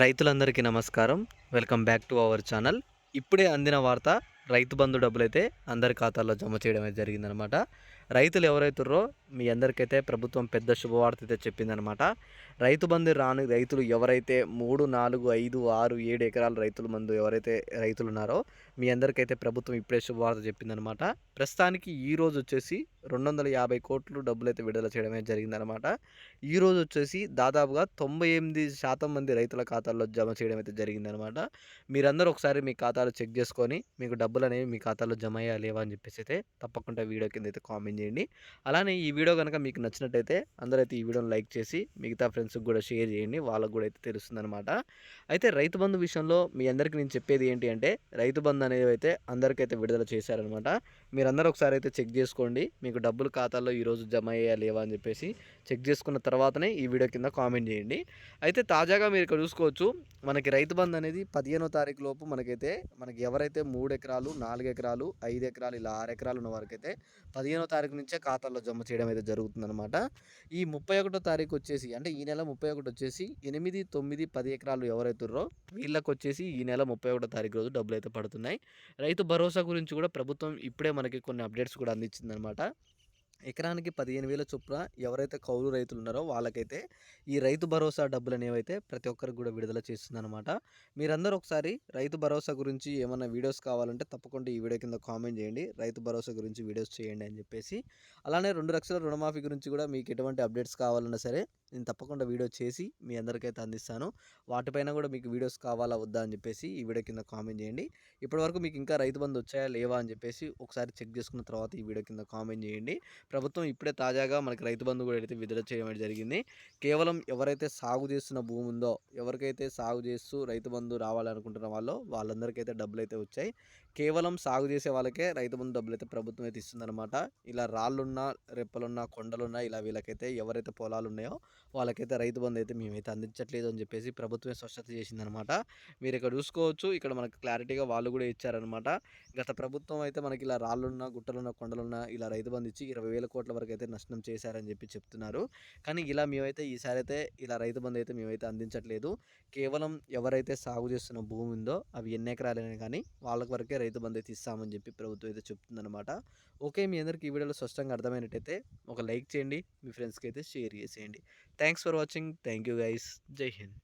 రైతులందరికీ నమస్కారం. Welcome back to our channel. ఇప్పుడే అందిన వార్త రైతు బంధు డబ్బులైతే అందరి ఖాతాల్లో జమ చేయడం జరిగిందనమాట. రైతులు ఎవరైతుర్రో మీ అందరికైతే ప్రభుత్వం పెద్ద శుభవార్త అయితే చెప్పిందనమాట రైతు బంధు రాని రైతులు ఎవరైతే మూడు నాలుగు ఐదు ఆరు ఏడు ఎకరాల రైతుల మందు ఎవరైతే రైతులు ఉన్నారో మీ అందరికైతే ప్రభుత్వం ఇప్పుడే శుభవార్త చెప్పిందనమాట ప్రస్తుతానికి ఈ రోజు వచ్చేసి రెండు వందల యాభై కోట్లు డబ్బులు అయితే విడుదల చేయడమే జరిగిందనమాట ఈ రోజు వచ్చేసి దాదాపుగా తొంభై ఎనిమిది శాతం మంది రైతుల ఖాతాల్లో జమ చేయడం అయితే జరిగిందనమాట మీరందరూ ఒకసారి మీ ఖాతాలు చెక్ చేసుకొని మీకు డబ్బులు అనేవి మీ ఖాతాలో జమ అయ్యా లేవా అని చెప్పేసి అయితే తప్పకుండా వీడియో కింద అయితే కామెంట్ చేయండి. అలానే ఈ వీడియో కనుక మీకు నచ్చినట్టయితే అందరైతే ఈ వీడియోని లైక్ చేసి మిగతా ఫ్రెండ్స్కి కూడా షేర్ చేయండి. వాళ్ళకు కూడా అయితే తెలుస్తుందనమాట అయితే రైతు బంధు విషయంలో మీ అందరికీ నేను చెప్పేది ఏంటి అంటే రైతు బంధు అనేది అయితే అందరికైతే విడుదల చేశారనమాట మీరందరూ ఒకసారి అయితే చెక్ చేసుకోండి. మీకు డబ్బులు ఖాతాల్లో ఈరోజు జమ అయ్యా లేవా అని చెప్పేసి చెక్ చేసుకున్న తర్వాతనే ఈ వీడియో కింద కామెంట్ చేయండి. అయితే తాజాగా మీరు ఇక్కడ చూసుకోవచ్చు మనకి రైతు బంధు అనేది పదిహేనో తారీఖు లోపు మనకైతే మనకి ఎవరైతే మూడు ఎకరాలు నాలుగు ఎకరాలు ఐదు ఎకరాలు ఇలా ఆరు ఎకరాలు ఉన్న వారికైతే పదిహేనో తారీఖు తారీఖు నుంచే ఖాతాల్లో జమ చేయడం అయితే జరుగుతుందన్నమాట. ఈ ముప్పై ఒకటో తారీఖు వచ్చేసి అంటే ఈ నెల ముప్పై ఒకటి వచ్చేసి ఎనిమిది తొమ్మిది పది ఎకరాలు ఎవరైతుర్రో వీళ్ళకి వచ్చేసి ఈ నెల ముప్పై ఒకటో తారీఖు రోజు డబ్బులు అయితే పడుతున్నాయి. రైతు భరోసా గురించి కూడా ప్రభుత్వం ఇప్పుడే మనకి కొన్ని అప్డేట్స్ కూడా అందించిందనమాట ఎకరానికి పదిహేను వేల చొప్పున ఎవరైతే కౌలు రైతులు ఉన్నారో వాళ్ళకైతే ఈ రైతు భరోసా డబ్బులు అనేవైతే ప్రతి ఒక్కరికి కూడా విడుదల చేస్తుందన్నమాట. మీరందరూ ఒకసారి రైతు భరోసా గురించి ఏమైనా వీడియోస్ కావాలంటే తప్పకుండా ఈ వీడియో కింద కామెంట్ చేయండి. రైతు భరోసా గురించి వీడియోస్ చేయండి అని చెప్పేసి. అలానే రెండు లక్షల రుణమాఫీ గురించి కూడా మీకు ఎటువంటి అప్డేట్స్ కావాలన్నా సరే నేను తప్పకుండా వీడియో చేసి మీ అందరికైతే అందిస్తాను. వాటిపైన కూడా మీకు వీడియోస్ కావాలా వద్దా అని చెప్పేసి ఈ వీడియో కింద కామెంట్ చేయండి. ఇప్పటివరకు మీకు ఇంకా రైతు బంధు వచ్చాయా లేవా అని చెప్పేసి ఒకసారి చెక్ చేసుకున్న తర్వాత ఈ వీడియో కింద కామెంట్ చేయండి. ప్రభుత్వం ఇప్పుడే తాజాగా మనకి రైతు బంధు కూడా అయితే విడుదల చేయడం జరిగింది. కేవలం ఎవరైతే సాగు చేస్తున్న భూమి ఉందో ఎవరికైతే సాగు చేస్తూ రైతు బంధు రావాలనుకుంటున్న వాళ్ళో వాళ్ళందరికైతే డబ్బులు అయితే వచ్చాయి. కేవలం సాగు చేసే వాళ్ళకే రైతు బంధు డబ్బులు అయితే ప్రభుత్వం అయితే ఇస్తుందన్నమాట. ఇలా రాళ్ళున్నా రెప్పలున్నా కొండలున్నా ఇలా వీళ్ళకైతే ఎవరైతే పొలాలు ఉన్నాయో వాళ్ళకైతే రైతు బంధు అయితే మేమైతే అందించట్లేదు అని చెప్పేసి ప్రభుత్వమే స్పష్టత చేసిందనమాట మీరు ఇక్కడ చూసుకోవచ్చు ఇక్కడ మనకు క్లారిటీగా వాళ్ళు కూడా ఇచ్చారనమాట గత ప్రభుత్వం అయితే మనకి ఇలా రాళ్ళున్నా గుట్టలున్న కొండలున్నా ఇలా రైతు బంధు ఇచ్చి ఇరవై వేల కోట్ల వరకు అయితే నష్టం చేశారని చెప్పి చెప్తున్నారు. కానీ ఇలా మేమైతే ఈసారి అయితే ఇలా రైతు బంధు అయితే మేమైతే అందించట్లేదు. కేవలం ఎవరైతే సాగు చేస్తున్న భూమి ఉందో అవి ఎన్ని ఎకరాలైనా కానీ వాళ్ళకి వరకే రైతు బంధు అయితే ఇస్తామని చెప్పి ప్రభుత్వం అయితే చెప్తుందనమాట ఓకే మీ అందరికీ ఈ వీడియోలో స్పష్టంగా అర్థమైనట్టయితే ఒక లైక్ చేయండి మీ ఫ్రెండ్స్కి అయితే షేర్ చేసేయండి. Thanks for watching. Thank you guys. జై హింద్.